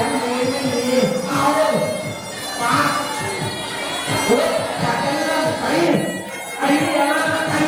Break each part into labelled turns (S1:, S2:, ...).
S1: ยงมีไม่มีเอาปาเฮ้ยอยากจะเล่นไปไปอย่าไปอะไรอั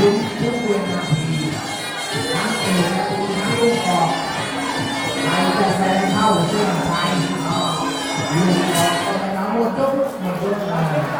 S1: ลุ้นทุกวินาทีทั้งเอกและตูทั้งลูกออกใครจะแซงเข้าเส้นชัยลูกออกก็ไม่เอาหมดทุกหมดทุกเลย